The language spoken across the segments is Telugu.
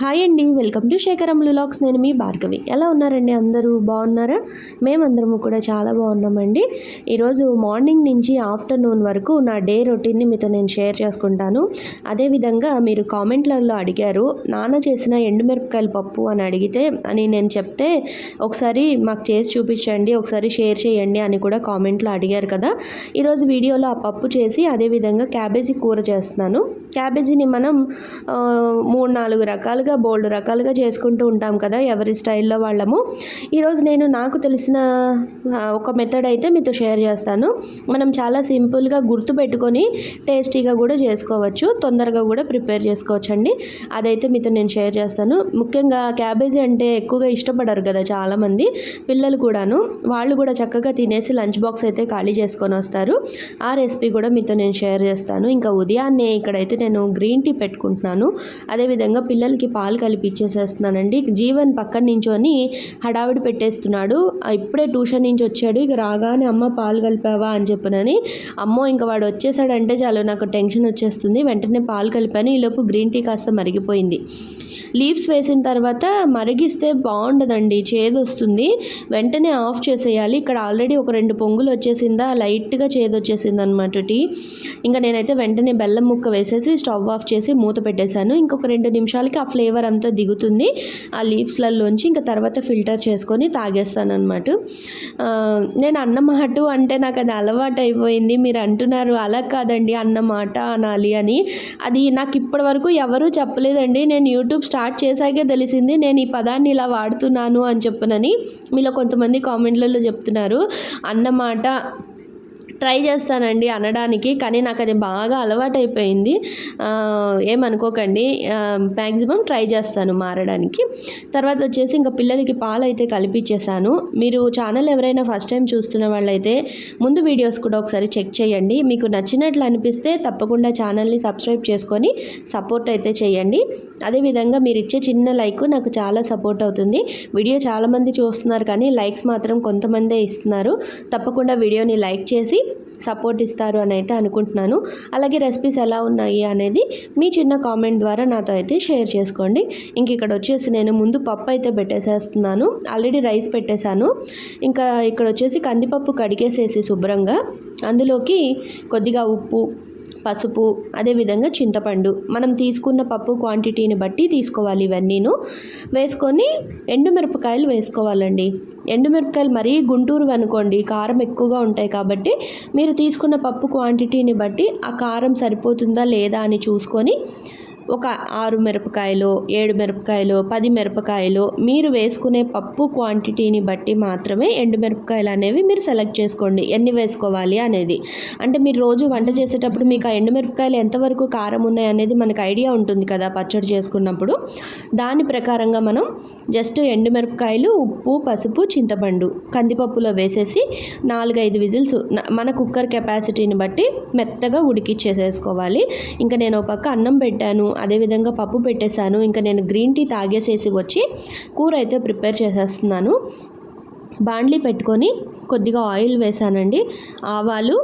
హాయ్ అండి వెల్కమ్ టు శేఖరం లులాక్స్ నేను మీ భార్గవి. ఎలా ఉన్నారండి అందరూ? బాగున్నారా? మేమందరము కూడా చాలా బాగున్నామండి. ఈరోజు మార్నింగ్ నుంచి ఆఫ్టర్నూన్ వరకు నా డే రొటీన్ని మీతో నేను షేర్ చేసుకుంటాను. అదేవిధంగా మీరు కామెంట్లలో అడిగారు నాన్న చేసిన ఎండుమిరపకాయల పప్పు అని అడిగితే అని నేను చెప్తే ఒకసారి మాకు చేసి చూపించండి ఒకసారి షేర్ చేయండి అని కూడా కామెంట్లో అడిగారు కదా. ఈరోజు వీడియోలో ఆ పప్పు చేసి అదేవిధంగా క్యాబేజీ కూర చేస్తున్నాను. క్యాబేజీని మనం మూడు నాలుగు రకాలుగా బోల్డ్ రకాలుగా చేసుకుంటూ ఉంటాం కదా ఎవరి స్టైల్లో వాళ్ళము. ఈరోజు నేను నాకు తెలిసిన ఒక మెథడ్ అయితే మీతో షేర్ చేస్తాను. మనం చాలా సింపుల్గా గుర్తు పెట్టుకొని టేస్టీగా కూడా చేసుకోవచ్చు. తొందరగా కూడా ప్రిపేర్ చేసుకోవచ్చు అండి అదైతే మీతో నేను షేర్ చేస్తాను. ముఖ్యంగా క్యాబేజీ అంటే ఎక్కువగా ఇష్టపడరు కదా చాలామంది పిల్లలు కూడాను. వాళ్ళు కూడా చక్కగా తినేసి లంచ్ బాక్స్ అయితే ఖాళీ చేసుకొని వస్తారు. ఆ రెసిపీ కూడా మీతో నేను షేర్ చేస్తాను. ఇంకా ఉదయాన్నే ఇక్కడైతే నేను గ్రీన్ టీ పెట్టుకుంటున్నాను. అదేవిధంగా పిల్లలకి పాలు కలిపి ఇచ్చేసేస్తున్నానండి జీవన్ పక్కన నించొని హడావిడి పెట్టేస్తున్నాడు. ఇప్పుడే ట్యూషన్ నుంచి వచ్చాడు. ఇక రాగానే అమ్మ పాలు కలిపావా? అని చెప్పనని అమ్మో ఇంకా వాడు వచ్చేసాడంటే చాలు నాకు టెన్షన్ వచ్చేస్తుంది. వెంటనే పాలు కలిపాను. ఈలోపు గ్రీన్ టీ కాస్త మరిగిపోయింది. లీవ్స్ వేసిన తర్వాత మరిగిస్తే బాగుండదండి. చేదు వస్తుంది. వెంటనే ఆఫ్ చేసేయాలి. ఇక్కడ ఆల్రెడీ ఒక రెండు పొంగులు వచ్చేసిందా? లైట్గా చేదు వచ్చేసింది అనమాట టీ. ఇంకా నేనైతే వెంటనే బెల్లం ముక్క వేసేసి స్టవ్ ఆఫ్ చేసి మూత పెట్టేశాను. ఇంకొక రెండు నిమిషాలకి ఆ ఫ్లేవర్ అంతా దిగుతుంది. ఆ లీవ్స్లలోంచి ఇంకా తర్వాత ఫిల్టర్ చేసుకొని తాగేస్తాను అనమాట నేను అన్నమాట అంటే నాకు అది అలవాటు అయిపోయింది. మీరు అంటున్నారు అలా కాదండి అన్నమాట అనాలి అని. అది నాకు ఇప్పటి వరకు ఎవరూ చెప్పలేదండి. నేను యూట్యూబ్ స్టార్ట్ చేశాకే తెలిసింది నేను ఈ పదాన్ని ఇలా వాడుతున్నాను అని చెప్పనని. మీలో కొంతమంది కామెంట్లలో చెప్తున్నారు అన్నమాట ట్రై చేస్తానండి అనడానికి కానీ నాకు అది బాగా అలవాటైపోయింది. ఏమనుకోకండి. మ్యాక్సిమం ట్రై చేస్తాను మారడానికి. తర్వాత వచ్చేసి ఇంకా పిల్లలకి పాలు అయితే కలిపిచ్చేసాను. మీరు ఛానల్ ఎవరైనా ఫస్ట్ టైం చూస్తున్న వాళ్ళైతే ముందు వీడియోస్ కూడా ఒకసారి చెక్ చేయండి. మీకు నచ్చినట్లు అనిపిస్తే తప్పకుండా ఛానల్ని సబ్స్క్రైబ్ చేసుకొని సపోర్ట్ అయితే చేయండి. అదేవిధంగా మీరు ఇచ్చే చిన్న లైక్ నాకు చాలా సపోర్ట్ అవుతుంది. వీడియో చాలామంది చూస్తున్నారు కానీ లైక్స్ మాత్రం కొంతమందే ఇస్తున్నారు. తప్పకుండా వీడియోని లైక్ చేసి సపోర్ట్ ఇస్తారు అని అయితే అనుకుంటున్నాను. అలాగే రెసిపీస్ ఎలా ఉన్నాయి అనేది మీ చిన్న కామెంట్ ద్వారా నాతో అయితే షేర్ చేసుకోండి. ఇంక ఇక్కడ వచ్చేసి నేను ముందు పప్పు అయితే పెట్టేసేస్తున్నాను. ఆల్రెడీ రైస్ పెట్టేశాను. ఇంకా ఇక్కడ వచ్చేసి కందిపప్పు కడిగేసేసి శుభ్రంగా అందులోకి కొద్దిగా ఉప్పు పసుపు అదేవిధంగా చింతపండు. మనం తీసుకున్న పప్పు క్వాంటిటీని బట్టి తీసుకోవాలి ఇవన్నీను. వేసుకొని ఎండుమిరపకాయలు వేసుకోవాలండి. ఎండుమిరపకాయలు మరీ గుంటూరు అనుకోండి కారం ఎక్కువగా ఉంటాయి కాబట్టి మీరు తీసుకున్న పప్పు క్వాంటిటీని బట్టి ఆ కారం సరిపోతుందా లేదా అని చూసుకొని ఒక ఆరు మిరపకాయలు ఏడు మిరపకాయలు పది మిరపకాయలు మీరు వేసుకునే పప్పు క్వాంటిటీని బట్టి మాత్రమే ఎండు మిరపకాయలు అనేవి మీరు సెలెక్ట్ చేసుకోండి. ఎన్ని వేసుకోవాలి అనేది. అంటే మీరు రోజు వంట చేసేటప్పుడు మీకు ఆ ఎండు మిరపకాయలు ఎంతవరకు కారం ఉన్నాయి అనేది మనకు ఐడియా ఉంటుంది కదా పచ్చడి చేసుకున్నప్పుడు. దాని ప్రకారంగా మనం జస్ట్ ఎండు మిరపకాయలు ఉప్పు పసుపు చింతపండు కందిపప్పులో వేసేసి నాలుగైదు విజిల్స్ మన కుక్కర్ కెపాసిటీని బట్టి మెత్తగా ఉడికిచ్చేసేసుకోవాలి. ఇంకా నేను ఒక పక్క అన్నం పెట్టాను అదేవిధంగా పప్పు పెట్టేశాను. ఇంకా నేను గ్రీన్ టీ తాగేసేసి వచ్చి కూర అయితే ప్రిపేర్ చేసేస్తున్నాను. బాండ్లీ పెట్టుకొని కొద్దిగా ఆయిల్ వేసానండి ఆవాలు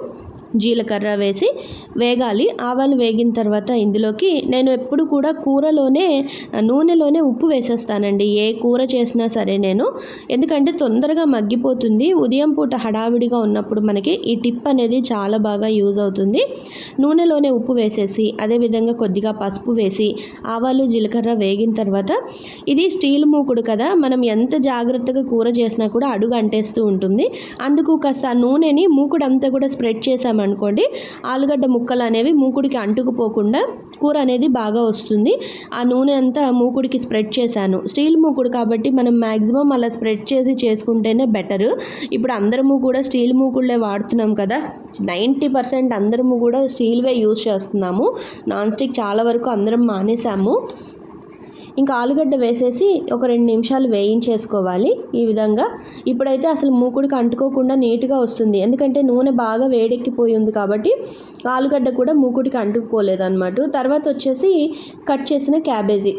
జీలకర్ర వేసి వేగాలి. ఆవాలు వేగిన తర్వాత ఇందులోకి నేను ఎప్పుడు కూడా కూరలోనే నూనెలోనే ఉప్పు వేసేస్తానండి. ఏ కూర చేసినా సరే నేను. ఎందుకంటే తొందరగా మగ్గిపోతుంది. ఉదయం పూట హడావిడిగా ఉన్నప్పుడు మనకి ఈ టిప్ అనేది చాలా బాగా యూజ్ అవుతుంది. నూనెలోనే ఉప్పు వేసేసి అదేవిధంగా కొద్దిగా పసుపు వేసి ఆవాలు జీలకర్ర వేగిన తర్వాత ఇది స్టీల్ మూకుడు కదా మనం ఎంత జాగ్రత్తగా కూర చేసినా కూడా అడుగు అంటేస్తూ ఉంటుంది. అందుకు కాస్త నూనెని మూకుడు అంతా కూడా స్ప్రెడ్ అనుకోండి. ఆలుగడ్డ ముక్కలు అనేవి మూకుడికి అంటుకుపోకుండా కూర అనేది బాగా వస్తుంది. ఆ నూనె అంతా మూకుడికి స్ప్రెడ్ చేశాను. స్టీల్ మూకుడు కాబట్టి మనం మ్యాక్సిమం అలా స్ప్రెడ్ చేసి చేసుకుంటేనే బెటర్. ఇప్పుడు అందరము కూడా స్టీల్ మూకుళ్ళే వాడుతున్నాం కదా. నైంటీ పర్సెంట్ అందరము కూడా స్టీల్వే యూజ్ చేస్తున్నాము. నాన్ స్టిక్ చాలా వరకు అందరం మానేసాము ఇంకా ఆలుగడ్డ వేసేసి ఒక రెండు నిమిషాలు వేయించేసుకోవాలి ఈ విధంగా. ఇప్పుడైతే అసలు మూకుడికి అంటుకోకుండా నీట్గా వస్తుంది. ఎందుకంటే నూనె బాగా వేడెక్కిపోయి ఉంది కాబట్టి ఆలుగడ్డ కూడా మూకుడికి అంటుకుపోలేదు అనమాట తర్వాత వచ్చేసి కట్ చేసిన క్యాబేజీ.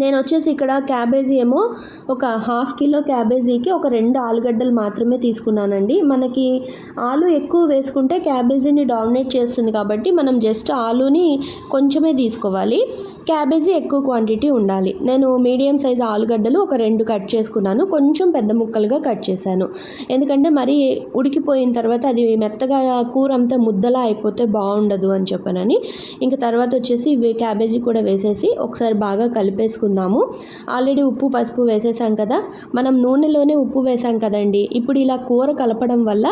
నేను వచ్చేసి ఇక్కడ క్యాబేజీ ఏమో ఒక హాఫ్ కిలో క్యాబేజీకి ఒక రెండు ఆలుగడ్డలు మాత్రమే తీసుకున్నానండి. మనకి ఆలు ఎక్కువ వేసుకుంటే క్యాబేజీని డామినేట్ చేస్తుంది కాబట్టి మనం జస్ట్ ఆలుని కొంచెమే తీసుకోవాలి. క్యాబేజీ ఎక్కువ క్వాంటిటీ ఉండాలి. నేను మీడియం సైజ్ ఆలుగడ్డలు ఒక రెండు కట్ చేసుకున్నాను. కొంచెం పెద్ద ముక్కలుగా కట్ చేశాను. ఎందుకంటే మరి ఉడికిపోయిన తర్వాత అది మెత్తగా కూర అంతా ముద్దలా అయిపోతే బాగుండదు అని చెప్పానని. ఇంకా తర్వాత వచ్చేసి ఇవి క్యాబేజీ కూడా వేసేసి ఒకసారి బాగా కలిపేసుకుందాము. ఆల్రెడీ ఉప్పు పసుపు వేసేసాం కదా. మనం నూనెలోనే ఉప్పు వేసాం కదండి. ఇప్పుడు ఇలా కూర కలపడం వల్ల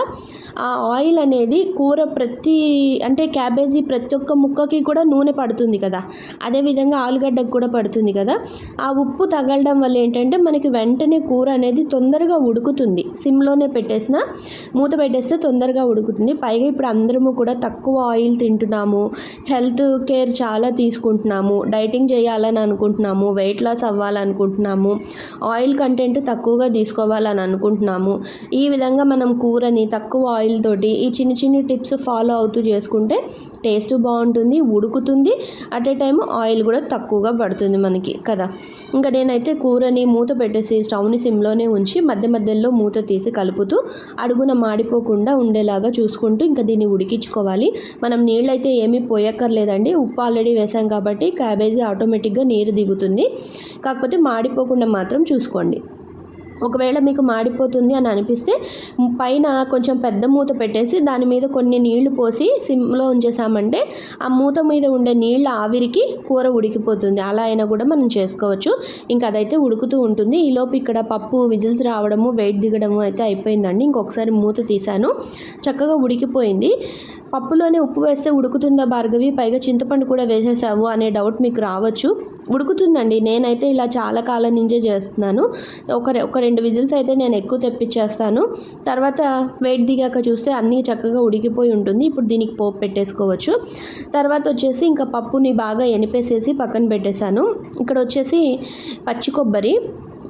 ఆ ఆయిల్ అనేది కూర ప్రతి అంటే క్యాబేజీ ప్రతి ఒక్క ముక్కకి కూడా నూనె పడుతుంది కదా. అదేవిధంగా ఆలుగడ్డకు కూడా పడుతుంది కదా. ఆ ఉప్పు తగలడం వల్ల ఏంటంటే మనకి వెంటనే కూర అనేది తొందరగా ఉడుకుతుంది. సిమ్లోనే పెట్టేసిన మూత పెట్టేస్తే తొందరగా ఉడుకుతుంది. పైగా ఇప్పుడు అందరము కూడా తక్కువ ఆయిల్ తింటున్నాము. హెల్త్ కేర్ చాలా తీసుకుంటున్నాము. డైటింగ్ చేయాలని అనుకుంటున్నాము. వెయిట్ లాస్ అవ్వాలనుకుంటున్నాము. ఆయిల్ కంటెంట్ తక్కువగా తీసుకోవాలని అనుకుంటున్నాము. ఈ విధంగా మనం కూరని తక్కువ ఆయిల్ తోటి ఈ చిన్న చిన్న టిప్స్ ఫాలో అవుతూ చేసుకుంటే టేస్ట్ బాగుంటుంది ఉడుకుతుంది. అట్ ఏ టైం ఆయిల్ కూడా తక్కువగా పడుతుంది మనకి కదా? ఇంకా నేనైతే కూరని మూత పెట్టేసి స్టవ్ని సిమ్లోనే ఉంచి మధ్య మధ్యలో మూత తీసి కలుపుతూ అడుగున మాడిపోకుండా ఉండేలాగా చూసుకుంటూ ఇంకా దీన్ని ఉడికించుకోవాలి. మనం నీళ్ళైతే ఏమీ పోయక్కర్లేదండి. ఉప్పు ఆల్రెడీ వేసాం కాబట్టి క్యాబేజీ ఆటోమేటిక్గా నీరు దిగుతుంది. కాకపోతే మాడిపోకుండా మాత్రం చూసుకోండి. ఒకవేళ మీకు మాడిపోతుంది అని అనిపిస్తే పైన కొంచెం పెద్ద మూత పెట్టేసి దాని మీద కొన్ని నీళ్ళు పోసి సిమ్లో ఉంచేసామంటే ఆ మూత మీద ఉండే నీళ్ళ ఆవిరికి కూర ఉడికిపోతుంది. అలా అయినా కూడా మనం చేసుకోవచ్చు. ఇంకా అదైతే ఉడుకుతూ ఉంటుంది. ఈలోపు ఇక్కడ పప్పు విజిల్స్ రావడము వెయిట్ దిగడము అయితే అయిపోయిందండి. ఇంకొకసారి మూత తీశాను. చక్కగా ఉడికిపోయింది. పప్పులోనే ఉప్పు వేస్తే ఉడుకుతుందా భార్గవి? పైగా చింతపండు కూడా వేసేసావు అనే డౌట్ మీకు రావచ్చు. ఉడుకుతుందండి. నేనైతే ఇలా చాలా కాలం నుంచే చేస్తున్నాను. ఒక ఒక రెండు విజిల్స్ అయితే నేను ఎక్కువ తెప్పించేస్తాను. తర్వాత వెయిట్ దిగాక చూస్తే అన్నీ చక్కగా ఉడికిపోయి ఉంటుంది. ఇప్పుడు దీనికి పోపు పెట్టేసుకోవచ్చు. తర్వాత వచ్చేసి ఇంకా పప్పుని బాగా ఎనిపేసేసి పక్కన పెట్టేశాను. ఇక్కడ వచ్చేసి పచ్చి కొబ్బరి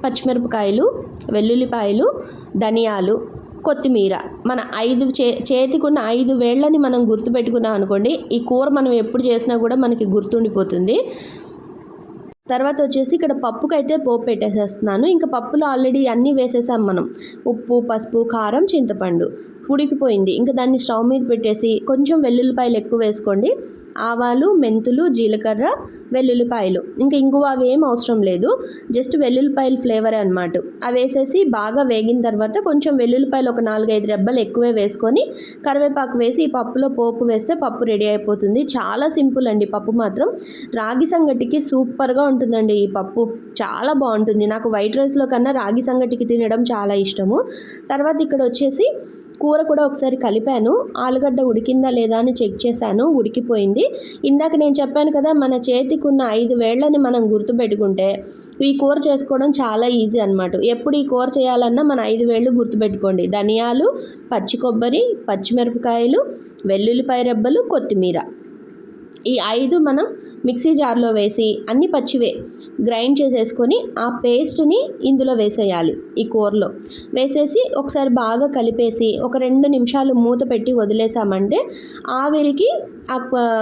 పచ్చిమిరపకాయలు వెల్లుల్లిపాయలు ధనియాలు కొత్తిమీర. మన ఐదు చే చేతికున్న ఐదు వేళ్ళని మనం గుర్తుపెట్టుకున్నాం అనుకోండి ఈ కూర మనం ఎప్పుడు చేసినా కూడా మనకి గుర్తుండిపోతుంది. తర్వాత వచ్చేసి ఇక్కడ పప్పుకైతే పోపు పెట్టేసేస్తున్నాను. ఇంకా పప్పులో ఆల్రెడీ అన్నీ వేసేసాం మనం. ఉప్పు పసుపు కారం చింతపండు. ఉడికిపోయింది. ఇంకా దాన్ని స్టవ్ మీద పెట్టేసి కొంచెం వెల్లుల్లిపాయలు ఎక్కువ వేసుకోండి. ఆవాలు మెంతులు జీలకర్ర వెల్లుల్లిపాయలు. ఇంకా ఇంగువ అవి ఏం అవసరం లేదు. జస్ట్ వెల్లుల్లిపాయలు ఫ్లేవరే అనమాట అవి వేసేసి బాగా వేగిన తర్వాత కొంచెం వెల్లుల్లిపాయలు ఒక నాలుగైదు రెబ్బలు ఎక్కువే వేసుకొని కరివేపాకు వేసి ఈ పప్పులో పోపు వేస్తే పప్పు రెడీ అయిపోతుంది. చాలా సింపుల్ అండి పప్పు మాత్రం. రాగి సంగటికి సూపర్గా ఉంటుందండి ఈ పప్పు. చాలా బాగుంటుంది. నాకు వైట్ రైస్లో కన్నా రాగి సంగటికి తినడం చాలా ఇష్టము. తర్వాత ఇక్కడ వచ్చేసి కూర కూడా ఒకసారి కలిపాను. ఆలుగడ్డ ఉడికిందా లేదా అని చెక్ చేశాను. ఉడికిపోయింది. ఇందాక నేను చెప్పాను కదా మన చేతికి ఉన్న ఐదు వేళ్ళని మనం గుర్తుపెట్టుకుంటే ఈ కూర చేసుకోవడం చాలా ఈజీ అనమాట ఎప్పుడు ఈ కూర చేయాలన్నా మన ఐదు వేళ్ళు గుర్తుపెట్టుకోండి. ధనియాలు పచ్చి కొబ్బరి పచ్చిమిరపకాయలు వెల్లుల్లిపాయ రెబ్బలు కొత్తిమీర. ఈ ఐదు మనం మిక్సీ జార్లో వేసి అన్ని పచ్చివే గ్రైండ్ చేసేసుకొని ఆ పేస్ట్ని ఇందులో వేసేయాలి ఈ కూరలో. వేసేసి ఒకసారి బాగా కలిపేసి ఒక రెండు నిమిషాలు మూత పెట్టి వదిలేసామంటే ఆవిరికి ఆ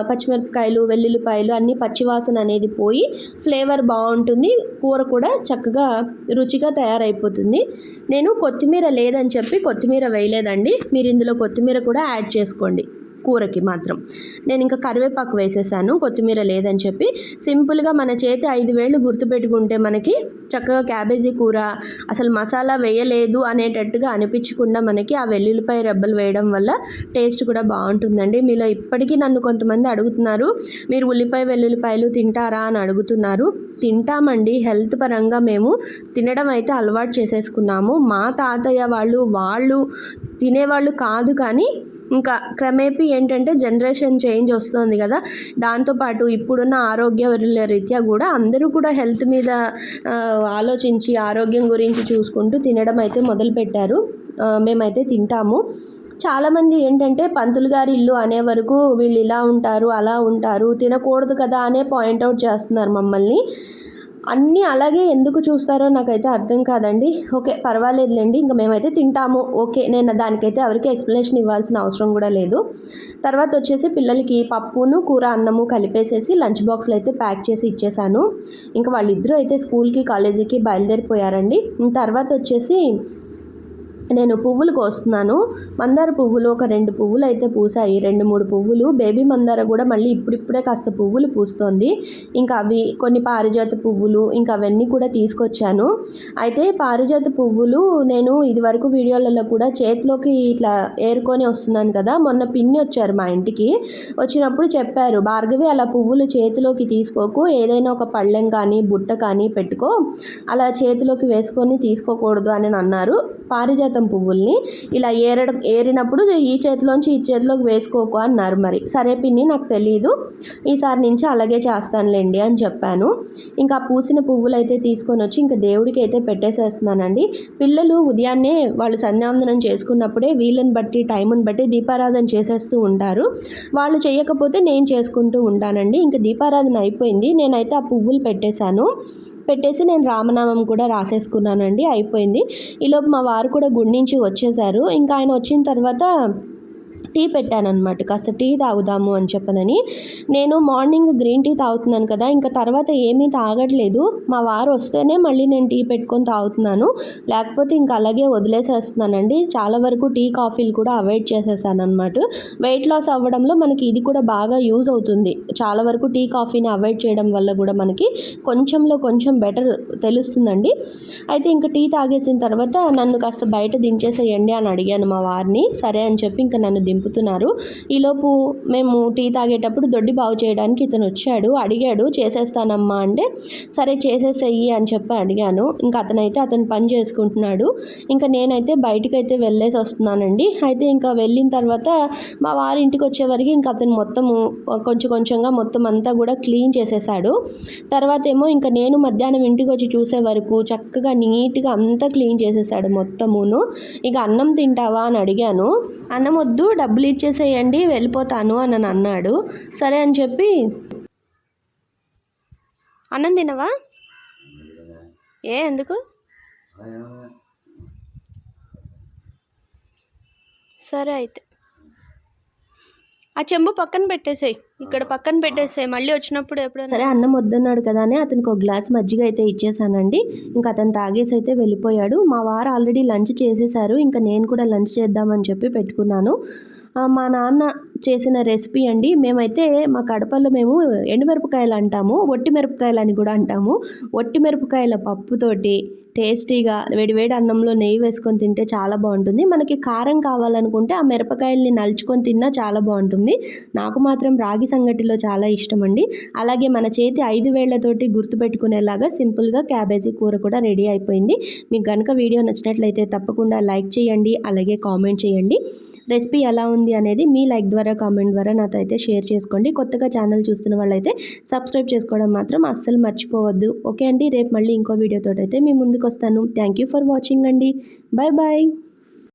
పచ్చిమిరపకాయలు వెల్లుల్లిపాయలు అన్ని పచ్చివాసన అనేది పోయి ఫ్లేవర్ బాగుంటుంది. కూర కూడా చక్కగా రుచిగా తయారైపోతుంది. నేను కొత్తిమీర లేదని చెప్పి కొత్తిమీర వేయలేదండి. మీరు ఇందులో కొత్తిమీర కూడా యాడ్ చేసుకోండి. కూరకి మాత్రం. నేను ఇంకా కరివేపాకు వేసేసాను కొత్తిమీర లేదని చెప్పి. సింపుల్గా మన చేతి ఐదు వేలు గుర్తుపెట్టుకుంటే మనకి చక్కగా క్యాబేజీ కూర అసలు మసాలా వేయలేదు అనేటట్టుగా అనిపించకుండా మనకి ఆ వెల్లుల్లిపాయ రెబ్బలు వేయడం వల్ల టేస్ట్ కూడా బాగుంటుందండి. మీలో ఇప్పటికీ నన్ను కొంతమంది అడుగుతున్నారు మీరు ఉల్లిపాయ వెల్లుల్లిపాయలు తింటారా? అని అడుగుతున్నారు. తింటామండి. హెల్త్ పరంగా మేము తినడం అయితే అలవాటు చేసేసుకున్నాము. మా తాతయ్య వాళ్ళు వాళ్ళు తినేవాళ్ళు కాదు కానీ ఇంకా క్రమేపీ ఏంటంటే జనరేషన్ చేంజ్ వస్తుంది కదా. దాంతోపాటు ఇప్పుడున్న ఆరోగ్య రీత్యా కూడా అందరూ కూడా హెల్త్ మీద ఆలోచించి ఆరోగ్యం గురించి చూసుకుంటూ తినడం అయితే మొదలుపెట్టారు. మేమైతే తింటాము. చాలామంది ఏంటంటే పంతులు గారి ఇల్లు అనే వరకు వీళ్ళు ఇలా ఉంటారు అలా ఉంటారు తినకూడదు కదా అనే పాయింట్అవుట్ చేస్తున్నారు మమ్మల్ని. అన్నీ అలాగే ఎందుకు చూస్తారో నాకైతే అర్థం కాదండి. ఓకే పర్వాలేదులేండి ఇంకా మేమైతే తింటాము. ఓకే నేను దానికైతే ఎవరికి ఎక్స్ప్లెనేషన్ ఇవ్వాల్సిన అవసరం కూడా లేదు. తర్వాత వచ్చేసి పిల్లలకి పప్పును కూర అన్నము కలిపేసేసి లంచ్ బాక్స్లో అయితే ప్యాక్ చేసి ఇచ్చేసాను. ఇంకా వాళ్ళిద్దరూ అయితే స్కూల్కి కాలేజీకి బయలుదేరిపోయారండి. తర్వాత వచ్చేసి నేను పువ్వులు కోస్తున్నాను మందార పువ్వులు ఒక రెండు పువ్వులు అయితే పూసాయి రెండు మూడు పువ్వులు. బేబీ మందార కూడా మళ్ళీ ఇప్పుడిప్పుడే కాస్త పువ్వులు పూస్తోంది. ఇంకా అవి కొన్ని పారిజాత పువ్వులు ఇంకా అవన్నీ కూడా తీసుకొచ్చాను. అయితే పారిజాత పువ్వులు నేను ఇదివరకు వీడియోలలో కూడా చేతిలోకి ఇట్లా ఏరుకొని వస్తున్నాను కదా మొన్న పిన్ని వచ్చారు మా ఇంటికి. వచ్చినప్పుడు చెప్పారు భార్గవి అలా పువ్వులు చేతిలోకి తీసుకోకు. ఏదైనా ఒక పళ్ళెం కానీ బుట్ట కానీ పెట్టుకో. అలా చేతిలోకి వేసుకొని తీసుకోకూడదు అని అన్నారు పారిజాతం పువ్వుల్ని ఇలా ఏరడ ఏరినప్పుడు ఈ చేతిలోంచి ఈ చేతిలోకి వేసుకోకు అన్నారు మరి. సరే పిన్ని నాకు తెలియదు ఈసారి నుంచి అలాగే చేస్తానులేండి అని చెప్పాను. ఇంకా పూసిన పువ్వులు అయితే తీసుకొని వచ్చి ఇంకా దేవుడికి అయితే పెట్టేసేస్తున్నానండి. పిల్లలు ఉదయాన్నే వాళ్ళు సంధ్యావందనం చేసుకున్నప్పుడే వీళ్ళని బట్టి టైంని బట్టి దీపారాధన చేసేస్తూ ఉంటారు. వాళ్ళు చేయకపోతే నేను చేసుకుంటూ ఉంటానండి. ఇంకా దీపారాధన అయిపోయింది. నేనైతే ఆ పువ్వులు పెట్టేశాను. పెట్టేసి నేను రామనామం కూడా రాసేసుకున్నానండి. అయిపోయింది. ఈలోపు మా వారు కూడా గుడి నుంచి వచ్చేసారు. ఇంకా ఆయన వచ్చిన తర్వాత టీ పెట్టానమాట కాస్త టీ తాగుదాము అని చెప్పనని. నేను మార్నింగ్ గ్రీన్ టీ తాగుతున్నాను కదా ఇంకా తర్వాత ఏమీ తాగట్లేదు. మా వారు వస్తేనే మళ్ళీ నేను టీ పెట్టుకొని తాగుతున్నాను. లేకపోతే ఇంకా అలాగే వదిలేసేస్తున్నానండి. చాలా వరకు టీ కాఫీలు కూడా అవాయిడ్ చేసేసానమాట వెయిట్ లాస్ అవ్వడంలో మనకి ఇది కూడా బాగా యూజ్ అవుతుంది. చాలా వరకు టీ కాఫీని అవాయిడ్ చేయడం వల్ల కూడా మనకి కొంచెంలో కొంచెం బెటర్ తెలుస్తుందండి. అయితే ఇంకా టీ తాగేసిన తర్వాత నన్ను కాస్త బయట దించేసేయండి అని అడిగాను మా వారిని. సరే అని చెప్పి ఇంకా నన్ను దింపుతున్నారు ఈలోపు మేము టీ తాగేటప్పుడు దొడ్డి బాగు చేయడానికి ఇతను వచ్చాడు. అడిగాడు చేసేస్తానమ్మా అంటే సరే చేసేసేయి అని చెప్పి అడిగాను. ఇంకా అతనైతే అతను పని చేసుకుంటున్నాడు. ఇంకా నేనైతే బయటికి అయితే వెళ్ళేసి వస్తున్నానండి. అయితే ఇంకా వెళ్ళిన తర్వాత మా వారి ఇంటికి వచ్చేవరకు ఇంకా అతను మొత్తము కొంచెం కొంచెంగా మొత్తం అంతా కూడా క్లీన్ చేసేసాడు. తర్వాత ఏమో ఇంకా నేను మధ్యాహ్నం ఇంటికి వచ్చి చూసే వరకు చక్కగా నీట్గా అంతా క్లీన్ చేసేసాడు మొత్తమును. ఇక అన్నం తింటావా అని అడిగాను. అన్నం వద్దు డబ్బులు ఇచ్చేసేయండి వెళ్ళిపోతాను అని అన్నాడు. సరే అని చెప్పి అన్నం తినవా? ఏ ఎందుకు? సరే అయితే. ఆ చెంబు పక్కన పెట్టేసేయ్ ఇక్కడ పక్కన పెట్టేసేయ్ మళ్ళీ వచ్చినప్పుడు ఎప్పుడైనా. సరే అన్నం వద్దన్నాడు కదా అని అతనికి ఒక గ్లాస్ మజ్జిగ అయితే ఇచ్చేసానండి. ఇంకా అతను తాగేసి అయితే వెళ్ళిపోయాడు. మా వారు ఆల్రెడీ లంచ్ చేసేసారు ఇంకా నేను కూడా లంచ్ చేద్దామని చెప్పి పెట్టుకున్నాను. మా నాన్న చేసిన రెసిపీ అండి. మేమైతే మా కడపలో మేము ఎండుమిరపకాయలు అంటాము ఒట్టి మిరపకాయలు అని కూడా అంటాము. ఒట్టి మిరపకాయల పప్పుతోటి టేస్టీగా వేడివేడి అన్నంలో నెయ్యి వేసుకొని తింటే చాలా బాగుంటుంది. మనకి కారం కావాలనుకుంటే ఆ మిరపకాయల్ని నలుచుకొని తిన్నా చాలా బాగుంటుంది. నాకు మాత్రం రాగి సంగటిలో చాలా ఇష్టం అండి. అలాగే మన చేతి ఐదు వేళ్ళతోటి గుర్తుపెట్టుకునేలాగా సింపుల్గా క్యాబేజీ కూర కూడా రెడీ అయిపోయింది. మీకు కనుక వీడియో నచ్చినట్లయితే తప్పకుండా లైక్ చేయండి అలాగే కామెంట్ చేయండి. రెసిపీ ఎలా ఉంది? ఉంది అనేది మీ లైక్ ద్వారా కామెంట్ ద్వారా నాతో అయితే షేర్ చేసుకోండి. కొత్తగా ఛానల్ చూస్తున్న వాళ్ళైతే సబ్స్క్రైబ్ చేసుకోవడం మాత్రం అస్సలు మర్చిపోవద్దు. ఓకే అండి రేపు మళ్ళీ ఇంకో వీడియోతో అయితే మీ ముందుకు వస్తాను థ్యాంక్ యూ ఫర్ వాచింగ్ అండి. Bye bye